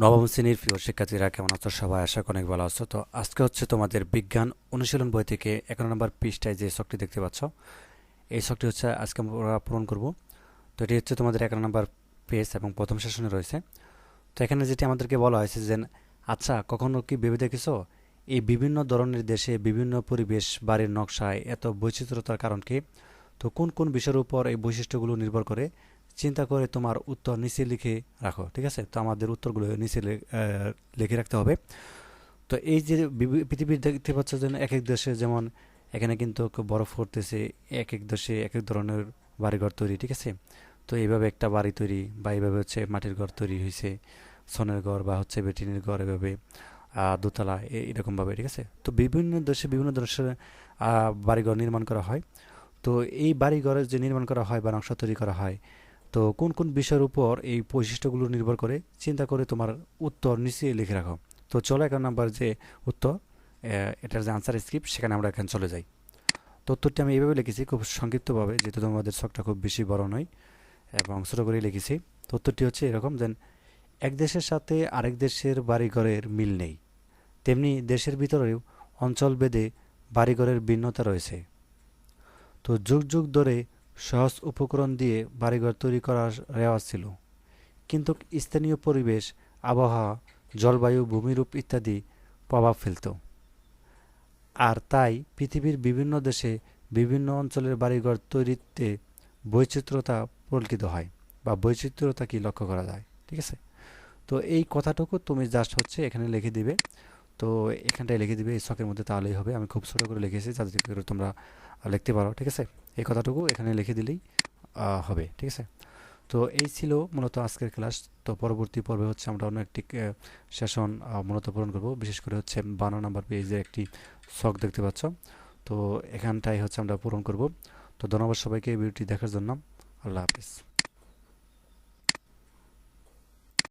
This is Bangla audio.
নবম শ্রেণির প্রিয় শিক্ষার্থীরা কেমন আছো? সবাই আশা অনেক ভালো আছো। তো আজকে হচ্ছে তোমাদের বিজ্ঞান অনুশীলন বই থেকে এগারো নম্বর পৃষ্ঠায় যে শখটি দেখতে পাচ্ছ, এই শখটি হচ্ছে আজকে আমরা পূরণ করব। তো এটি হচ্ছে তোমাদের এগারো নম্বর পেজ এবং প্রথম সেশনে রয়েছে। তো এখানে যেটি আমাদেরকে বলা হয়েছে যে আচ্ছা কখনো কি ভেবে দেখেছ? এই বিভিন্ন ধরনের দেশে বিভিন্ন পরিবেশ বাড়ির নকশায় এত বৈচিত্র্যতার কারণ কি? তো কোন কোন বিষয়ের উপর এই বৈশিষ্ট্যগুলো নির্ভর করে? চিন্তা করে তোমার উত্তর নিচে লিখে রাখো, ঠিক আছে? তো আমাদের উত্তরগুলো নিচে লিখে রাখতে হবে। তো এই যে পৃথিবীর দেখতে পাচ্ছ যে এক এক দেশে যেমন এখানে কিন্তু বরফ পড়তেছে, এক এক দেশে এক এক ধরনের বাড়িঘর তৈরি, ঠিক আছে? তো এইভাবে একটা বাড়ি তৈরি বা এইভাবে হচ্ছে মাটির ঘর তৈরি হয়েছে সনের ঘর বা হচ্ছে বেটিনের ঘর এভাবে দোতলা এরকমভাবে, ঠিক আছে? তো বিভিন্ন দেশে বিভিন্ন দেশের বাড়িঘর নির্মাণ করা হয়। তো এই বাড়িঘরের যে নির্মাণ করা হয় বা নকশা তৈরি করা হয় তো কোন কোন বিষয়ের উপর এই বৈশিষ্ট্যগুলো নির্ভর করে চিন্তা করে তোমার উত্তর নিচে লিখে রাখো। তো চলো এক নাম্বার যে উত্তর এটার যে আনসার স্ক্রিপ্ট সেখানে আমরা এখানে চলে যাই। তো উত্তরটি আমি এইভাবে লিখেছি, খুব সংক্ষিপ্তভাবে, যেহেতু তোমাদের শখটা খুব বেশি বড় নয়, এবং ছোটো করে লিখেছি। তো উত্তরটি হচ্ছে এরকম, যেন এক দেশের সাথে আরেক দেশের বাড়িঘরের মিল নেই। তেমনি দেশের ভিতরেও অঞ্চল ভেদে বাড়িঘরের ভিন্নতা রয়েছে। তো যুগ যুগ ধরে সহজ উপকরণ দিয়ে বাড়িঘর তৈরি করার রেওয়াজ ছিল। কিন্তু স্থানীয় পরিবেশ, আবহাওয়া, জলবায়ু, ভূমিরূপ ইত্যাদি প্রভাব ফেলত। আর তাই পৃথিবীর বিভিন্ন দেশে বিভিন্ন অঞ্চলের বাড়িঘর তৈরিতে বৈচিত্র্যতা পরিলক্ষিত হয় বা বৈচিত্র্যতা কি লক্ষ্য করা যায়, ঠিক আছে? তো এই কথাটুকু তুমি জাস্ট হচ্ছে এখানে লিখে দিবে। তো এখানটায় লিখে দিবে, এই ছকের মধ্যে তাহলেই হবে। আমি খুব ছোটো করে লিখেছি, যাতে করে তোমরা লিখতে পারো, ঠিক আছে? এই কথাটুকু এখানে লিখে দিলেই হবে, ঠিক আছে? তো এই ছিল মূলত আজকের ক্লাস। তো পরবর্তী পর্বে হচ্ছে আমরা অন্য একটি সেশন মূলত পূরণ করব। বিশেষ করে হচ্ছে বারো নাম্বার পেজে একটি শখ দেখতে পাচ্ছ। তো এখানটাই হচ্ছে আমরা পূরণ করব। তো ধন্যবাদ সবাইকে এই ভিডিওটি দেখার জন্য। আল্লাহ হাফিজ।